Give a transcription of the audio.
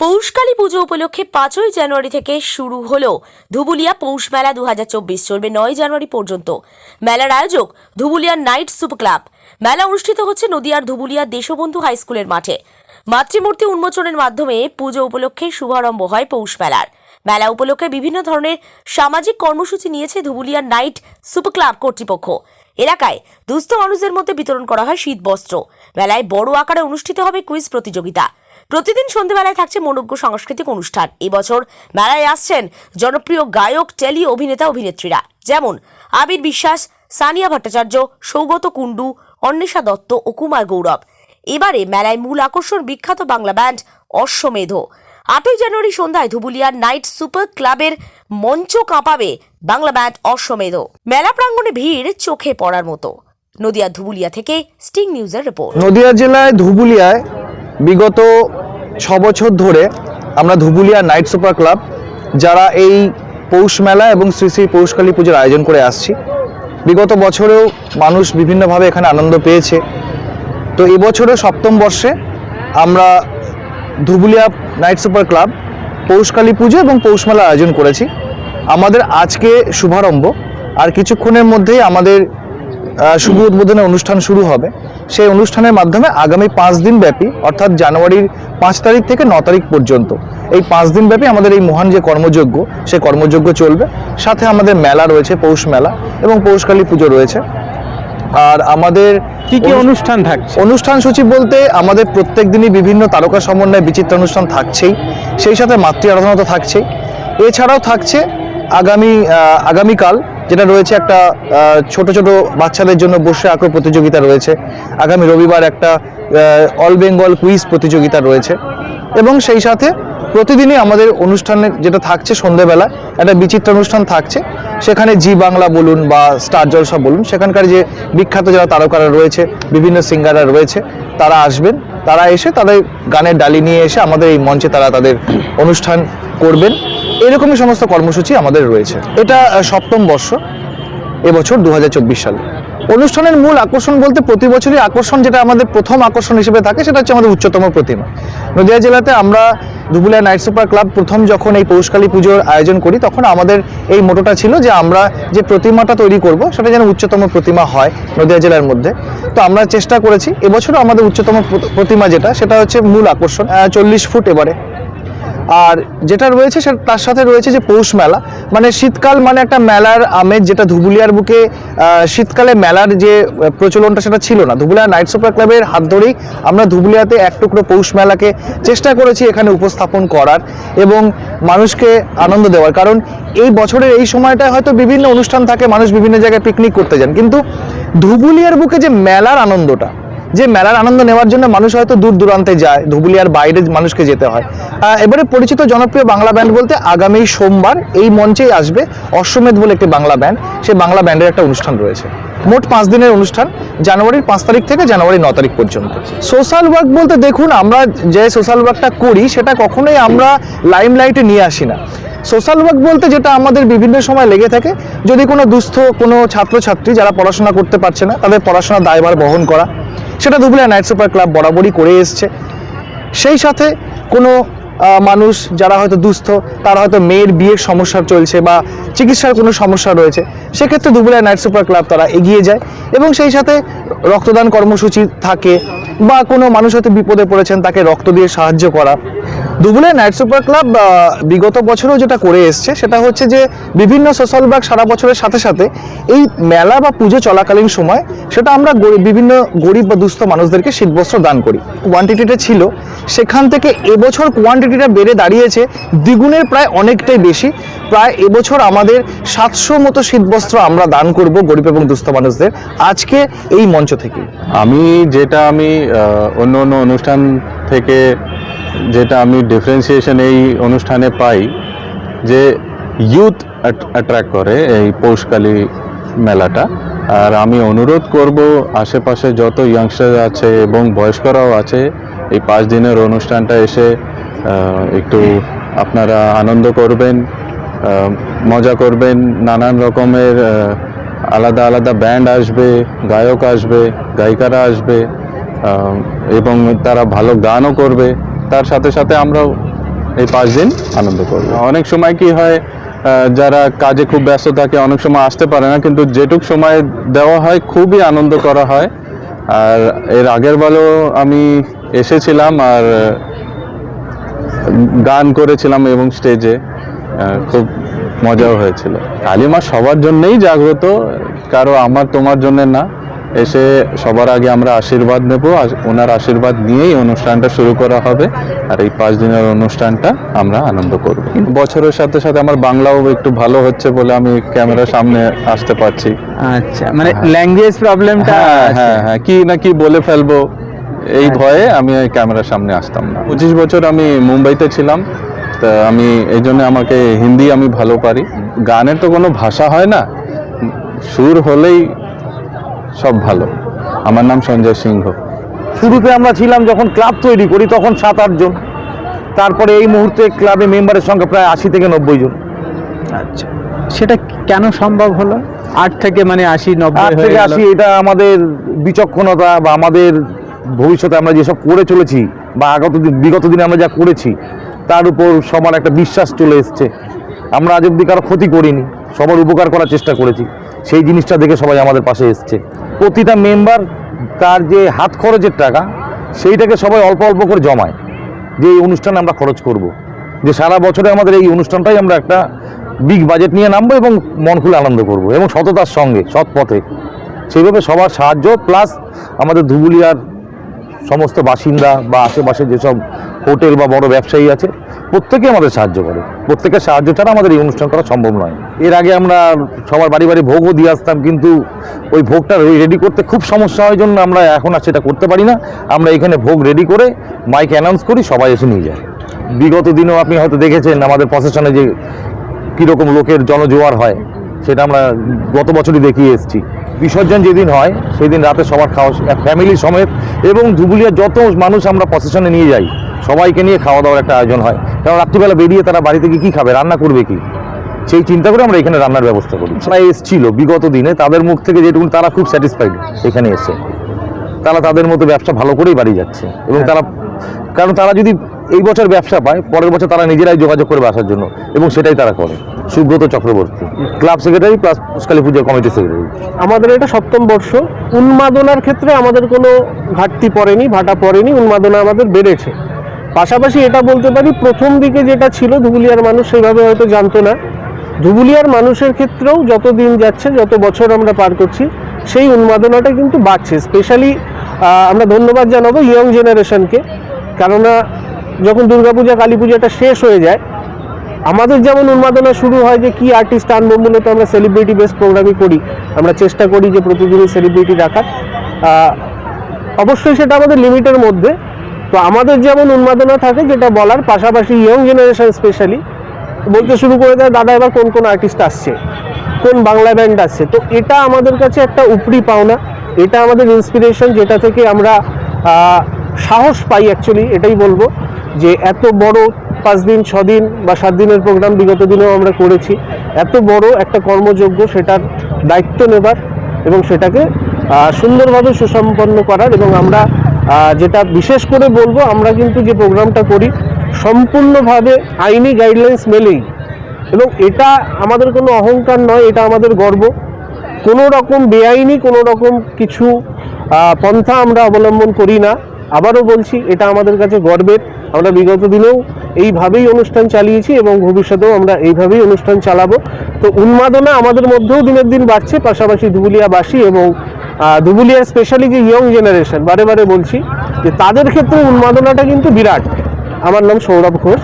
পৌষকালী পুজো উপলক্ষে পাঁচই জানুয়ারি থেকে শুরু হলো ধুবুলিয়া পৌষ মেলা দুহাজার চব্বিশ চলবে নয় জানুয়ারি পর্যন্ত। মেলার আয়োজক ধুবুলিয়া নাইট সুপার ক্লাব। মেলা অনুষ্ঠিত হচ্ছে নদিয়ার ধুবুলিয়া দেশবন্ধু হাই স্কুলের মাঠে। মাতৃমূর্তি উন্মোচনের মাধ্যমে পুজো উপলক্ষে শুভারম্ভ হয় পৌষ মেলার। মেলা উপলক্ষে বিভিন্ন ধরনের সামাজিক কর্মসূচি নিয়েছে ধুবুলিয়া নাইট সুপার ক্লাব কর্তৃপক্ষ। এলাকায় দুস্থ মানুষদের মধ্যে বিতরণ করা হয় শীত বস্ত্র। মেলায় বড় আকারে অনুষ্ঠিত হবে কুইজ প্রতিযোগিতা। প্রতিদিন সন্ধ্যেবেলায় থাকছে মনোজ্ঞ সাংস্কৃতিক অনুষ্ঠান। এবছর মেলায় আসছেন জনপ্রিয় গায়ক, টেলি অভিনেতা, অভিনেত্রীরা। যেমন আবির বিশ্বাস, সানিয়া ভট্টাচার্য, সৌগত কুণ্ডু, অন্বেষা দত্ত ও কুমার গৌরব। এবারে মেলায় মূল আকর্ষণ বিখ্যাত বাংলা ব্যান্ড অশ্বমেধ। আটই জানুয়ারি সন্ধ্যায় ধুবুলিয়ার নাইট সুপার ক্লাবের মঞ্চ কাঁপাবে বাংলা ব্যান্ড অশ্বমেধ। মেলা প্রাঙ্গণে ভিড় চোখে পড়ার মতো। নদিয়া ধুবুলিয়া থেকে স্টিং নিউজের রিপোর্ট। নদিয়া জেলায় ধুবুলিয়ায় বিগত ছ বছর ধরে আমরা ধুবুলিয়া নাইট সুপার ক্লাব, যারা এই পৌষ মেলা এবং শ্রী শ্রী পৌষকালী পুজোর আয়োজন করে আসছি। বিগত বছরেও মানুষ বিভিন্নভাবে এখানে আনন্দ পেয়েছে। তো এবছরও সপ্তম বর্ষে আমরা Dhubulia night super club Poushkali পুজো এবং পৌষ মেলা আয়োজন করেছি। আমাদের আজকে শুভারম্ভ। আর কিছুক্ষণের মধ্যেই আমাদের শুভ উদ্বোধনের অনুষ্ঠান শুরু হবে। সেই অনুষ্ঠানের মাধ্যমে আগামী পাঁচ দিন ব্যাপী অর্থাৎ জানুয়ারির পাঁচ তারিখ থেকে ন তারিখ পর্যন্ত এই পাঁচ দিন ব্যাপী আমাদের এই মহান যে কর্মযজ্ঞ সেই কর্মযজ্ঞ চলবে। সাথে আমাদের মেলা রয়েছে পৌষ মেলা এবং পৌষকালী পুজো রয়েছে। আর আমাদের কি কি অনুষ্ঠান থাকছে? অনুষ্ঠান সূচি বলতে আমাদের প্রত্যেক দিনই বিভিন্ন তারকা সমন্বয়ে বিচিত্র অনুষ্ঠান থাকছেই। সেই সাথে মাতৃ আরাধনা তো থাকছেই। এছাড়াও থাকছে আগামী আগামীকাল যেটা রয়েছে একটা ছোট ছোট বাচ্চাদের জন্য বসে আঁকো প্রতিযোগিতা রয়েছে। আগামী রবিবার একটা অল বেঙ্গল কুইজ প্রতিযোগিতা রয়েছে। এবং সেই সাথে প্রতিদিনই আমাদের অনুষ্ঠানে যেটা থাকছে সন্ধেবেলা, একটা বিচিত্র অনুষ্ঠান থাকছে। সেখানে জি বাংলা বলুন বা স্টার জলসা বলুন, সেখানকার যে বিখ্যাত যারা তারকারা রয়েছে, বিভিন্ন সিঙ্গাররা রয়েছে, তারা আসবেন। তারা এসে তাদের গানের ডালি নিয়ে এসে আমাদের এই মঞ্চে তারা তাদের অনুষ্ঠান করবেন। এরকমই সমস্ত কর্মসূচি আমাদের রয়েছে। এটা সপ্তম বর্ষ এবছর দু সালে। অনুষ্ঠানের মূল আকর্ষণ বলতে প্রতি বছরই আকর্ষণ যেটা আমাদের প্রথম আকর্ষণ হিসেবে থাকে, সেটা হচ্ছে আমাদের উচ্চতম প্রতিমা। নদিয়া জেলাতে আমরা ধুবুলিয়া নাইট সুপার ক্লাব প্রথম যখন এই পৌষকালী পুজোর আয়োজন করি, তখন আমাদের এই মোটোটা ছিল যে আমরা যে প্রতিমাটা তৈরি করব, সেটা যেন উচ্চতম প্রতিমা হয় নদিয়া জেলার মধ্যে। তো আমরা চেষ্টা করেছি, এবছরও আমাদের উচ্চতম প্রতিমা যেটা, সেটা হচ্ছে মূল আকর্ষণ চল্লিশ ফুট এবারে। আর যেটা রয়েছে সেটা তার সাথে রয়েছে যে পৌষ মেলা। মানে শীতকাল মানে একটা মেলার আমেজ যেটা ধুবুলিয়ার বুকে শীতকালে মেলার যে প্রচলনটা সেটা ছিল না। ধুবুলিয়া নাইট সুপার ক্লাবের হাত ধরেই আমরা ধুবুলিয়াতে এক টুকরো পৌষ মেলাকে চেষ্টা করেছি এখানে উপস্থাপন করার এবং মানুষকে আনন্দ দেওয়ার। কারণ এই বছরের এই সময়টা হয়তো বিভিন্ন অনুষ্ঠান থাকে, মানুষ বিভিন্ন জায়গায় পিকনিক করতে যান। কিন্তু ধুবুলিয়ার বুকে যে মেলার আনন্দটা যে মেলার আনন্দ নেওয়ার জন্য মানুষ হয়তো দূর দূরান্তে যায়, ধুবুলিয়ার বাইরে মানুষকে যেতে হয়। এবারে পরিচিত জনপ্রিয় বাংলা ব্যান্ড বলতে আগামী সোমবার এই মঞ্চেই আসবে অশ্বমেধ বলে একটি বাংলা ব্যান্ড। সেই বাংলা ব্যান্ডের একটা অনুষ্ঠান রয়েছে। মোট পাঁচ দিনের অনুষ্ঠান, জানুয়ারির পাঁচ তারিখ থেকে জানুয়ারি ন তারিখ পর্যন্ত। সোশ্যাল ওয়ার্ক বলতে দেখুন, আমরা যে সোশ্যাল ওয়ার্কটা করি, সেটা কখনোই আমরা লাইমলাইটে নিয়ে আসি না। সোশ্যাল ওয়ার্ক বলতে যেটা আমাদের বিভিন্ন সময় লেগে থাকে, যদি কোনো দুস্থ, কোনো ছাত্রছাত্রী যারা পড়াশোনা করতে পারছে না, তাদের পড়াশোনার দায়ভার বহন করা সেটা ধুবুলিয়া নাইট সুপার ক্লাব বরাবরই করে এসছে। সেই সাথে কোনো মানুষ যারা হয়তো দুস্থ, তারা হয়তো মেয়ের বিয়ের সমস্যা চলছে বা চিকিৎসার কোনো সমস্যা রয়েছে, সেক্ষেত্রে দুবুলিয়া নাইট সুপার ক্লাব তারা এগিয়ে যায় এবং সেই সাথে রক্তদান কর্মসূচি থাকে বা কোনো মানুষ হয়তো বিপদে পড়েছেন, তাকে রক্ত দিয়ে সাহায্য করা। দুবুলিয়া নাইট সুপার ক্লাব বিগত বছরেও যেটা করে এসছে, সেটা হচ্ছে যে বিভিন্ন সোশ্যাল ওয়ার্ক সারা বছরের সাথে সাথে এই মেলা বা পুজো চলাকালীন সময় সেটা আমরা বিভিন্ন গরিব বা দুস্থ মানুষদেরকে শীতবস্ত্র দান করি। কোয়ান্টিটিটা ছিল। সেখান থেকে এবছর কোয়ান্টিটিটা বেড়ে দাঁড়িয়েছে, দ্বিগুণের প্রায় অনেকটাই বেশি। প্রায় এবছর আমাদের সাতশো মতো শীতবস্ত্র আমরা দান করব গরিব এবং দুস্থ মানুষদের আজকে এই মঞ্চ থেকে। আমি যেটা আমি অন্য অন্য অনুষ্ঠান থেকে যেটা আমি ডিফারেন্সিয়েশন এই অনুষ্ঠানে পাই, যে ইউথ অ্যাট্রাক্ট করে এই পৌষকালী মেলাটা। আর আমি অনুরোধ করব আশেপাশে যত ইয়াংস্টার আছে এবং বয়স্করাও আছে, এই পাঁচ দিনের অনুষ্ঠানটা এসে একটু আপনারা আনন্দ করবেন মজা করবেন, নানান রকমের আলাদা আলাদা ব্যান্ড আসবে, গায়ক আসবে, গায়িকারা আসবে এবং তারা ভালো গানও করবে। তার সাথে সাথে আমরাও এই পাঁচ দিন আনন্দ করব। অনেক সময় কি হয় যারা কাজে খুব ব্যস্ত থাকে, অনেক সময় আসতে পারে না, কিন্তু যেটুক সময় দেওয়া হয়, খুবই আনন্দ করা হয়। আর এর আগের বারও আমি এসেছিলাম আর গান করেছিলাম এবং স্টেজে খুব মজাও হয়েছিল। কালিমা সবার জন্যেই জাগ্রত, কারও আমার তোমার জন্য না। এসে সবার আগে আমরা আশীর্বাদ নেব আর ওনার আশীর্বাদ নিয়েই অনুষ্ঠানটা শুরু করা হবে। আর এই পাঁচ দিনের অনুষ্ঠানটা আমরা আনন্দ করব। বছরের সাথে সাথে আমার বাংলাও একটু ভালো হচ্ছে বলে আমি ক্যামেরার সামনে আসতে পারছি। আচ্ছা মানে ল্যাঙ্গুয়েজ প্রবলেমটা হ্যাঁ হ্যাঁ হ্যাঁ কি না কি বলে ফেলব এই ভয়ে আমি এই ক্যামেরার সামনে আসতাম না। পঁচিশ বছর আমি মুম্বাইতে ছিলাম তা আমি এই জন্য আমাকে হিন্দি আমি ভালো পারি। গানের তো কোনো ভাষা হয় না। সুর হলেই সব ভালো। আমার নাম সঞ্জয় সিংহ। শুরুতে আমরা ছিলাম যখন ক্লাব তৈরি করি তখন সাত আটজন তারপরে এই মুহূর্তে ক্লাবে মেম্বারের সংখ্যা প্রায় আশি থেকে নব্বই জন। আচ্ছা। সেটা কেন সম্ভব হলো? আট থেকে মানে আশি নব্বই থেকে আশি এটা আমাদের বিচক্ষণতা বা আমাদের ভবিষ্যতে আমরা যেসব করে চলেছি বা আগত দিন বিগত দিনে আমরা যা করেছি তার উপর সবার একটা বিশ্বাস চলে এসছে। আমরা আজ অব্দি কারও ক্ষতি করিনি সবার উপকার করার চেষ্টা করেছি। সেই জিনিসটা দেখে সবাই আমাদের পাশে এসছে প্রতিটা মেম্বার তার যে হাত খরচের টাকা, সেইটাকে সবাই অল্প অল্প করে জমায়, যে এই অনুষ্ঠানে আমরা খরচ করব। যে সারা বছরে আমাদের এই অনুষ্ঠানটাই আমরা একটা বিগ বাজেট নিয়ে নামবো এবং মন খুলে আনন্দ করব এবং সততার সঙ্গে, সৎ পথে সেইভাবে সবার সাহায্য প্লাস আমাদের ধুবুলিয়ার সমস্ত বাসিন্দা বা আশেপাশে যেসব হোটেল বা বড় ব্যবসায়ী আছে প্রত্যেকে আমাদের সাহায্য করে। প্রত্যেকের সাহায্য ছাড়া আমাদের এই অনুষ্ঠান করা সম্ভব নয়। এর আগে আমরা সবার বাড়ি বাড়ি ভোগও দিয়ে আসতাম, কিন্তু ওই ভোগটা রেডি করতে খুব সমস্যা হয়, জন্য আমরা এখন আর সেটা করতে পারি না। আমরা এখানে ভোগ রেডি করে মাইক অ্যানাউন্স করি, সবাই এসে নিয়ে যায়। বিগত দিনেও আপনি হয়তো দেখেছেন, আমাদের প্রশাসনে যে কীরকম লোকের জনজোয়ার হয়, সেটা আমরা গত বছরই দেখিয়ে এসেছি। বিসর্জন যেদিন হয় সেই দিন রাতে সবার খাওয়া ফ্যামিলি সমেত এবং ধুবুলিয়ার যত মানুষ আমরা প্রসেশনে নিয়ে যাই সবাইকে নিয়ে খাওয়া দাওয়ার একটা আয়োজন হয়। কারণ রাত্রিবেলা বেরিয়ে তারা বাড়ি থেকে কী খাবে? রান্না করবে কি? সেই চিন্তা করে আমরা এখানে রান্নার ব্যবস্থা করি। তারা এসেছিল বিগত দিনে, তাদের মুখ থেকে যেটুকু, তারা খুব স্যাটিসফাইড এখানে এসে। তারা তাদের মতো ব্যবসা ভালো করেই বাড়ি যাচ্ছে। এবং তারা, কারণ তারা যদি এই বছর ব্যবসা পায়, পরের বছর তারা নিজেরাই যোগাযোগ করবে আসার জন্য। এবং সেটাই তারা করে। Subrata Chakraborty, club secretary plus Pushkali পূজা কমিটি সেক্রেটারি। আমাদের এটা সপ্তম বর্ষ। উন্মাদনার ক্ষেত্রে আমাদের কোনো ঘাটতি পড়েনি, ভাটা পড়েনি। উন্মাদনা আমাদের বেড়েছে। পাশাপাশি এটা বলতে পারি, প্রথম দিকে যেটা ছিল ধুবুলিয়ার মানুষ সেইভাবে হয়তো জানতো না। ধুবুলিয়ার মানুষের ক্ষেত্রেও যত দিন যাচ্ছে, যত বছর আমরা পার করছি, সেই উন্মাদনাটা কিন্তু বাড়ছে। স্পেশালি আমরা ধন্যবাদ জানাব ইয়ং জেনারেশনকে কেননা, যখন দুর্গাপূজা কালী পূজাটা শেষ হয়ে যায়, আমাদের যেমন উন্মাদনা শুরু হয় যে কি আর্টিস্ট আনব মূলত আমরা সেলিব্রিটি বেস প্রোগ্রামই করি। আমরা চেষ্টা করি যে প্রতিদিনই সেলিব্রিটি রাখার অবশ্যই সেটা আমাদের লিমিটের মধ্যে। তো আমাদের যেমন উন্মাদনা থাকে যেটা বলার, পাশাপাশি ইয়ং জেনারেশন স্পেশালি বলতে শুরু করে দেয়, দাদা, এবার কোন কোন আর্টিস্ট আসছে? কোন বাংলা ব্যান্ড আসছে? তো এটা আমাদের কাছে একটা উপরি পাওনা, এটা আমাদের ইন্সপিরেশন যেটা থেকে আমরা সাহস পাই অ্যাকচুয়ালি এটাই বলব যে এত বড় পাঁচ দিন, ছ দিন বা সাত দিনের প্রোগ্রাম বিগত দিনেও আমরা করেছি। এত বড় একটা কর্মযোগ্য সেটার দায়িত্ব নেবার এবং সেটাকে সুন্দরভাবে সুসম্পন্ন করার এবং আমরা যেটা বিশেষ করে বলব, আমরা কিন্তু যে প্রোগ্রামটা করি, সম্পূর্ণভাবে আইনি গাইডলাইন্স মেলেই। এবং এটা আমাদের কোনো অহংকার নয়, এটা আমাদের গর্ব। কোনো রকম বেআইনি, কোনো রকম কিছু পন্থা আমরা অবলম্বন করি না। আবারও বলছি, এটা আমাদের কাছে গর্বের। আমরা বিগত দিনেও এইভাবেই অনুষ্ঠান চালিয়েছি এবং ভবিষ্যতেও আমরা এইভাবেই অনুষ্ঠান চালাবো। তো উন্মাদনা আমাদের মধ্যেও দিনের দিন বাড়ছে, পাশাপাশি ধুবুলিয়াবাসী এবং আহ, ধুবুলিয়ার স্পেশালি যে ইয়ং জেনারেশন বারে বারে বলছি যে তাদের ক্ষেত্রে উন্মাদনাটা কিন্তু বিরাট। আমার নাম সৌরভ ঘোষ।